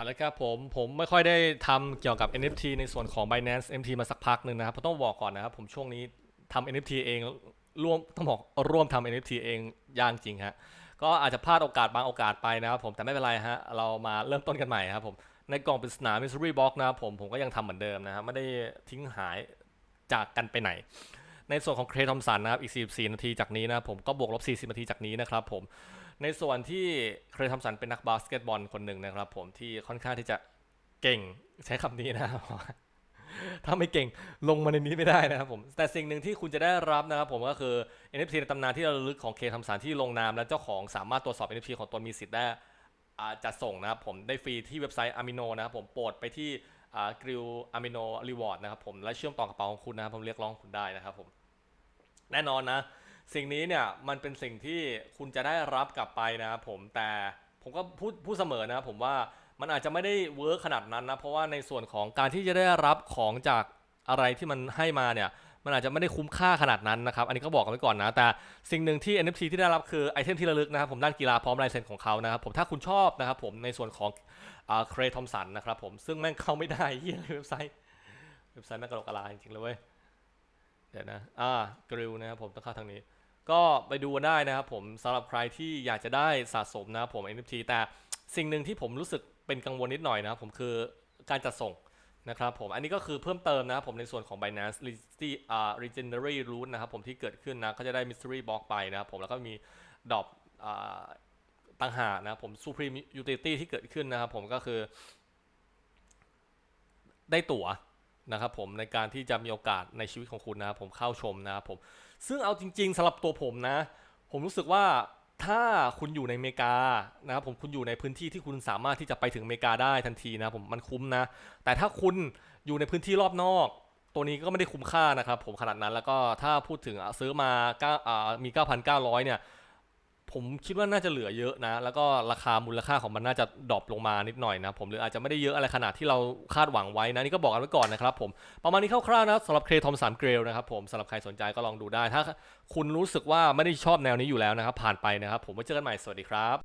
เอาละครับผมผมไม่ค่อยได้ทำเกี่ยวกับ NFT ในส่วนของ Binance MT มาสักพักหนึ่งนะครับผมต้องบอกก่อนนะครับผมช่วงนี้ทำ NFT เองร่วมต้องบอกร่วมทำ NFT เองยากจริงฮะก็อาจจะพลาดโอกาสบางโอกาสไปนะครับผมแต่ไม่เป็นไรฮะเรามาเริ่มต้นกันใหม่ครับผมในกล่องปริศนา Mystery Box นะครับผมผมก็ยังทำเหมือนเดิมนะครับไม่ได้ทิ้งหายจากกันไปไหน ในส่วนของเครทอมสันนะครับอีก 44 นาทีจากนี้นะผมก็บวกลบ 40 นาทีจากนี้นะครับผม ในส่วนที่เครทอมสันเป็นนักบาสเกตบอลคนหนึ่งนะครับ ผมที่ค่อนข้างที่จะเก่งใช้คำนี้นะครับถ้าไม่เก่งลงมาในนี้ไม่ได้นะครับผม แต่สิ่งหนึ่งที่คุณจะได้รับนะครับผมก็คือ NFT ในตำนานที่ระลึกของเคทอมสันที่ลงนาม และเจ้าของสามารถตรวจสอบ NFT ของตนมีสิทธิ์ได้อาจัดส่งนะครับผมได้ฟรีที่เว็บไซต์ Amino นะครับผมโปรดไปที่กริล Amino Reward นะครับผมและเชื่อมต่อกระเป๋าของคุณนะครับผมเรียกร้องคุณได้นะครับผมแน่นอนนะ สิ่งนี้เนี่ยมันเป็นสิ่งที่คุณจะได้รับกลับไปนะครับผมแต่ผมก็พูดพูดเสมอนะครับผมว่ามันอาจจะไม่ได้เวิร์คขนาดนั้นนะเพราะว่าในส่วนของการที่จะได้รับของจากอะไรที่มันให้มาเนี่ยมันอาจจะไม่ได้คุ้มค่าขนาดนั้นนะครับ อันนี้ก็บอกกันไว้ก่อนนะ แต่สิ่งหนึ่งที่ NFT ที่ได้รับคือไอเทมที่ระลึกนะครับผมด้านกีฬาพร้อมลายเซ็นของเขานะครับผมถ้าคุณชอบนะครับผมในส่วนของเครทอมสันนะครับผมซึ่งแม่งเข้าไม่ได้เหี้ยเว็บไซต์เว็บไซต์แม่งกระโหลกกระลาจริงๆเลยเว้ย เดี๋ยวนะอ่ากริลนะครับผมต้องเข้าทางนี้ ก็ไปดูได้นะครับผมสำหรับใครที่อยากจะได้สะสมนะครับผม NFT แต่สิ่งหนึ่งที่ผมรู้สึกเป็นกังวลนิดหน่อยนะครับผมคือการจัดส่งนะครับผมอันนี้ก็คือเพิ่มเติมนะครับผมในส่วนของ Binance Legend- อ่า Legendary Root นะครับผมที่เกิดขึ้นนะก็จะได้ Mystery Box ไปนะครับผมแล้วก็มีดอกอ่าต่างหากนะครับผม Supreme Utility ที่เกิดขึ้นนะครับผมก็คือ ได้ตั๋ว นะครับผมในการที่จะมีโอกาสในชีวิตของคุณนะครับผมเข้าชมนะครับผมซึ่งเอาจริง ๆสำหรับตัวผมนะ ผมรู้สึกว่าถ้าคุณอยู่ในอเมริกานะครับผมคุณอยู่ในพื้นที่ที่คุณสามารถที่จะไปถึงอเมริกาได้ทันทีนะผมมันคุ้มนะ แต่ถ้าคุณอยู่ในพื้นที่รอบนอก ตัวนี้ก็ไม่ได้คุ้มค่านะครับผมขนาดนั้นแล้วก็ถ้าพูดถึงซื้อมาเก้าอ่ามี 9,900 เนี่ย ผมคิดว่าน่าจะเหลือเยอะนะ แล้วก็ราคามูลค่าของมันน่าจะดรอปลงมานิดหน่อยนะ ผมหรืออาจจะไม่ได้เยอะอะไรขนาดที่เราคาดหวังไว้นะ นี่ก็บอกกันไว้ก่อนนะครับผม ประมาณนี้คร่าวๆนะสำหรับเคทอมสามเกรลนะครับผมสำหรับใครสนใจก็ลองดูได้ ถ้าคุณรู้สึกว่าไม่ได้ชอบแนวนี้อยู่แล้วนะครับ ผ่านไปนะครับ ผมไว้เจอกันใหม่สวัสดีครับ